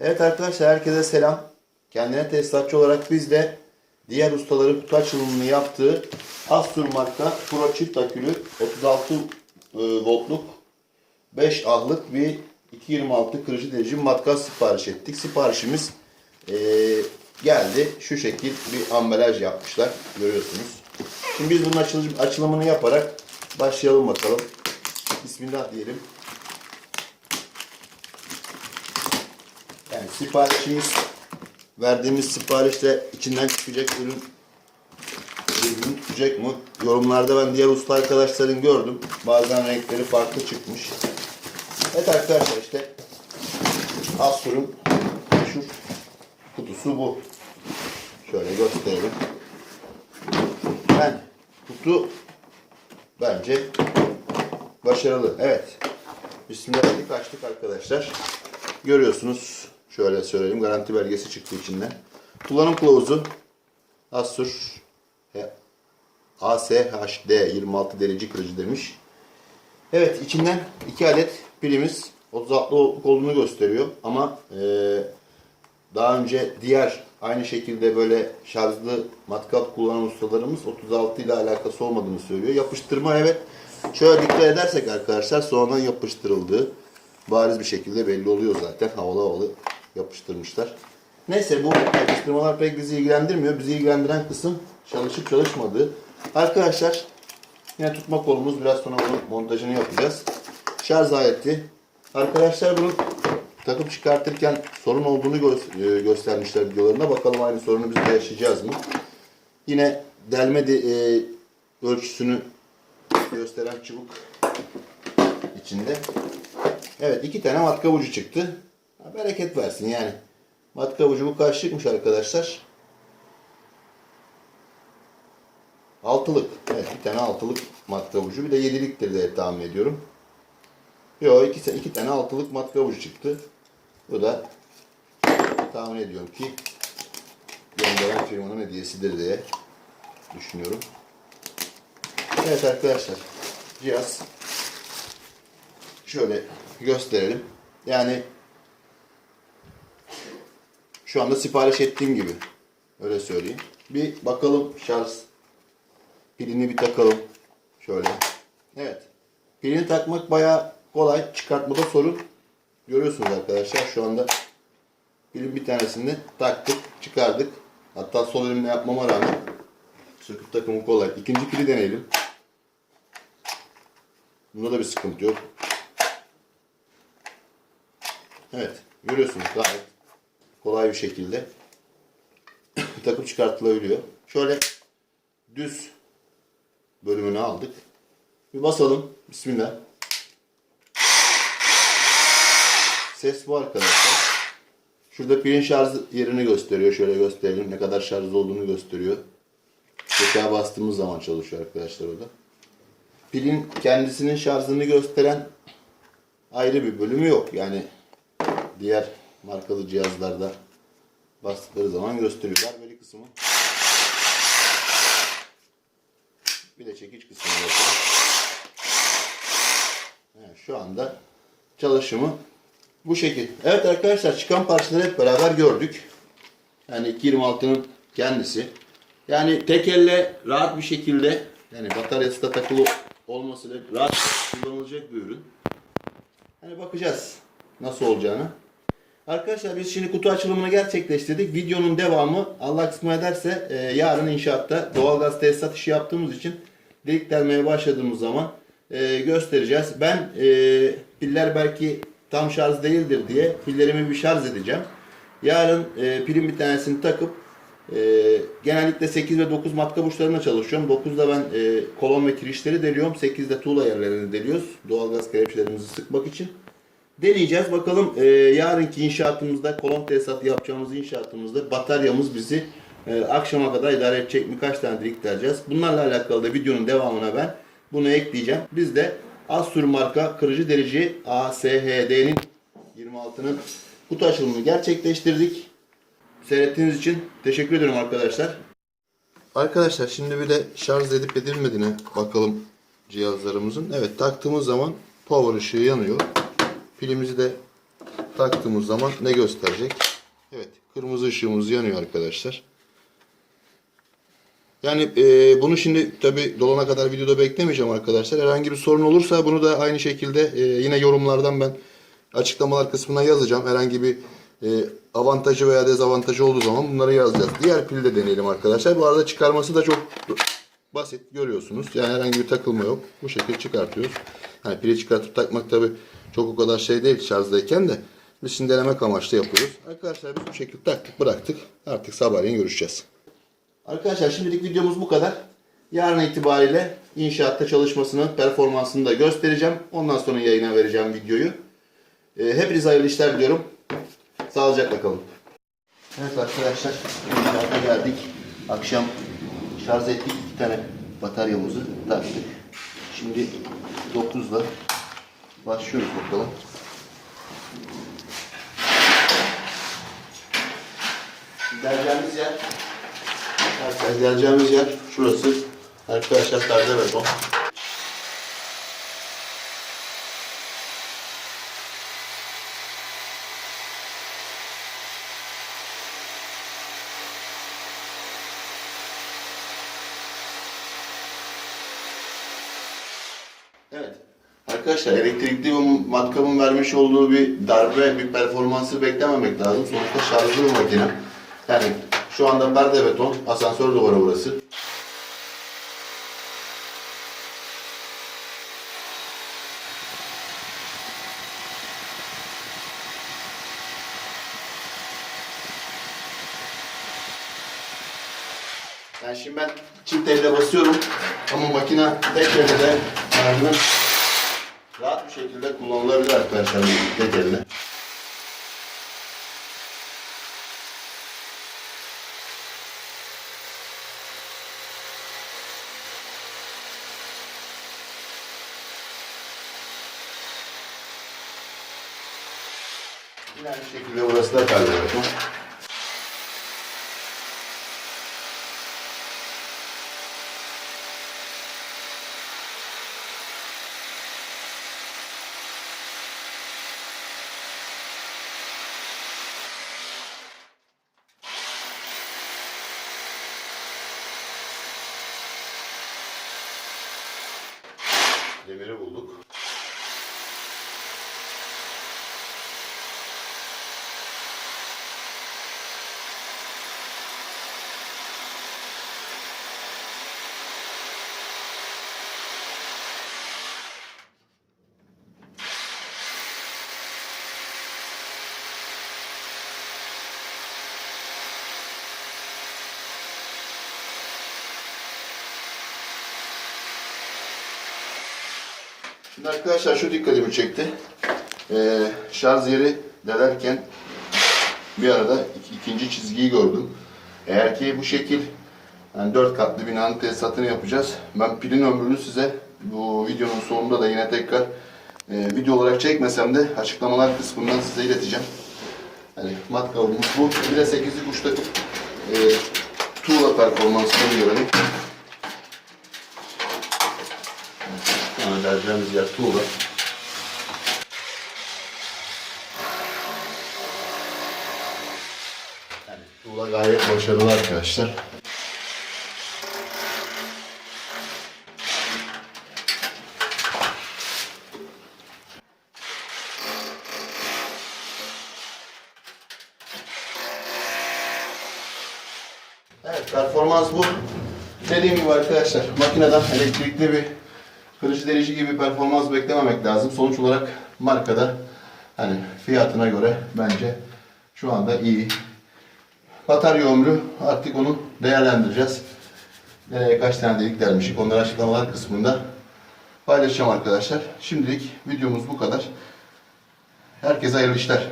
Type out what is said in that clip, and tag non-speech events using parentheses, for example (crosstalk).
Evet arkadaşlar herkese selam. Kendine tesisatçı olarak biz de diğer ustaların kutu açılımını yaptığı Astur marka Pro çift akülü 36 e, voltluk 5 ahlık bir 226 kırıcı delici matkap sipariş ettik. Siparişimiz e, geldi. Şu şekil bir ambalaj yapmışlar. Görüyorsunuz. Şimdi biz bunun açılım- açılımını yaparak başlayalım bakalım. Bismillah diyelim. Siparişimiz verdiğimiz siparişte içinden çıkacak ürün tutacak mı? Yorumlarda ben diğer usta arkadaşların gördüm. Bazen renkleri farklı çıkmış. Evet arkadaşlar işte Asur'un meşhur kutusu bu. Şöyle gösterelim. Ben kutu bence başarılı. Evet. Bismillah açtık arkadaşlar. Görüyorsunuz. Şöyle söyleyeyim. Garanti belgesi çıktı içinden. Kullanım kılavuzu Asur ASHD 26 derece kırıcı demiş. Evet içinden 2 adet pilimiz 36 voltluk olduğunu gösteriyor. Ama e, daha önce diğer aynı şekilde böyle şarjlı matkap kullanan ustalarımız 36 ile alakası olmadığını söylüyor. Yapıştırma evet. Şöyle dikkat edersek arkadaşlar sonradan yapıştırıldığı bariz bir şekilde belli oluyor zaten. Havalı havalı yapıştırmışlar. Neyse bu yapıştırmalar pek bizi ilgilendirmiyor. Bizi ilgilendiren kısım çalışıp çalışmadığı. Arkadaşlar yine tutma kolumuz. Biraz sonra bunun montajını yapacağız. Şarj aleti. Arkadaşlar bunun takıp çıkartırken sorun olduğunu gö- e, göstermişler videolarında. Bakalım aynı sorunu biz de yaşayacağız mı? Yine delme de, e, ölçüsünü gösteren çubuk içinde. Evet iki tane matkap ucu çıktı. Bereket versin yani. Matkap ucu bu kaç çıkmış arkadaşlar? Altılık. Evet bir tane altılık matkap ucu. Bir de yediliktir diye tahmin ediyorum. Yok iki, iki tane altılık matkap ucu çıktı. Bu da tahmin ediyorum ki gönderen firmanın hediyesidir diye düşünüyorum. Evet arkadaşlar cihaz şöyle gösterelim. Yani şu anda sipariş ettiğim gibi. Öyle söyleyeyim. Bir bakalım şarj pilini bir takalım. Şöyle. Evet. Pilini takmak bayağı kolay. Çıkartmada sorun. Görüyorsunuz arkadaşlar şu anda pilin bir tanesini taktık, çıkardık. Hatta sol elimle yapmama rağmen söküp takımı kolay. İkinci pili deneyelim. Bunda da bir sıkıntı yok. Evet. Görüyorsunuz gayet kolay bir şekilde (coughs) takıp çıkartılabiliyor. Şöyle düz bölümünü aldık. Bir basalım. Bismillah. Ses bu arkadaşlar. Şurada pilin şarj yerini gösteriyor. Şöyle gösterelim. Ne kadar şarj olduğunu gösteriyor. Tekrar bastığımız zaman çalışıyor arkadaşlar o da. Pilin kendisinin şarjını gösteren ayrı bir bölümü yok. Yani diğer markalı cihazlarda bastıkları zaman gösteriyor. Darbeli kısmı. Bir de çekiç kısmı yapıyor. Evet, şu anda çalışımı bu şekil. Evet arkadaşlar çıkan parçaları hep beraber gördük. Yani 226'nın kendisi. Yani tek elle rahat bir şekilde yani bataryası da takılı olmasıyla rahat kullanılacak bir ürün. Hani bakacağız nasıl olacağını. Arkadaşlar biz şimdi kutu açılımını gerçekleştirdik. Videonun devamı Allah kısmet ederse e, yarın inşaatta doğalgaz tesisat işi yaptığımız için delik delmeye başladığımız zaman e, göstereceğiz. Ben e, piller belki tam şarj değildir diye pillerimi bir şarj edeceğim. Yarın e, pilin bir tanesini takıp e, genellikle 8 ve 9 matkap uçlarına çalışıyorum. 9'da ben e, kolon ve kirişleri deliyorum. 8'de tuğla yerlerini deliyoruz. Doğalgaz kelepçelerimizi sıkmak için. Deneyeceğiz. Bakalım e, yarınki inşaatımızda, kolon tesisatı yapacağımız inşaatımızda bataryamız bizi e, akşama kadar idare edecek mi? Kaç tane delik deleceğiz? Bunlarla alakalı da videonun devamına ben bunu ekleyeceğim. Biz de Astur marka kırıcı delici ASHD'nin 26'nın kutu açılımını gerçekleştirdik. Seyrettiğiniz için teşekkür ederim arkadaşlar. Arkadaşlar şimdi bir de şarj edip edilmediğine bakalım cihazlarımızın. Evet taktığımız zaman power ışığı yanıyor. Pilimizi de taktığımız zaman ne gösterecek? Evet, kırmızı ışığımız yanıyor arkadaşlar. Yani e, bunu şimdi tabi dolana kadar videoda beklemeyeceğim arkadaşlar. Herhangi bir sorun olursa bunu da aynı şekilde e, yine yorumlardan ben açıklamalar kısmına yazacağım. Herhangi bir e, avantajı veya dezavantajı olduğu zaman bunları yazacağız. Diğer pili de deneyelim arkadaşlar. Bu arada çıkarması da çok basit görüyorsunuz. Yani herhangi bir takılma yok. Bu şekilde çıkartıyoruz. Yani pili çıkartıp takmak tabi çok o kadar şey değil şarjdayken de. Biz şimdi denemek amaçlı yapıyoruz. Arkadaşlar biz bu şekilde taktık bıraktık. Artık sabahleyin görüşeceğiz. Arkadaşlar şimdilik videomuz bu kadar. Yarın itibariyle inşaatta çalışmasının performansını da göstereceğim. Ondan sonra yayına vereceğim videoyu. Ee, hepinize hayırlı işler diliyorum. Sağlıcakla kalın. Evet arkadaşlar inşaata geldik. Akşam şarj ettik iki tane bataryamızı taktık. Şimdi 9'da başlıyoruz bakalım. Geleceğimiz yer Arkadaşlar geleceğimiz yer şurası. Arkadaşlar perde beton. Evet. Arkadaşlar elektrikli bu matkabın vermiş olduğu bir darbe, bir performansı beklememek lazım. Sonuçta şarjlı bir makine. Yani şu anda perde beton, asansör duvarı burası. Yani şimdi ben çift elle basıyorum ama makine tek elle de bir şekilde kullanılabilir arkadaşlar tek elle. Yine aynı şekilde burası da perde Demiri bulduk. Şimdi arkadaşlar şu dikkatimi çekti. Ee, şarj yeri delerken bir arada ik- ikinci çizgiyi gördüm. Eğer ki bu şekil yani dört katlı binanın tesisatını yapacağız. Ben pilin ömrünü size bu videonun sonunda da yine tekrar e, video olarak çekmesem de açıklamalar kısmından size ileteceğim. Yani matkabımız bu. Bir de 8'lik uçta e, tuğla performansını görelim. Yani vereceğimiz yer tuğla. Yani tuğla gayet başarılı arkadaşlar. Evet performans bu. Dediğim gibi arkadaşlar makineden elektrikli bir kırıcı delici gibi performans beklememek lazım. Sonuç olarak markada hani fiyatına göre bence şu anda iyi. Batarya ömrü artık onu değerlendireceğiz. Nereye kaç tane delik delmişik onları açıklamalar kısmında paylaşacağım arkadaşlar. Şimdilik videomuz bu kadar. Herkese hayırlı işler.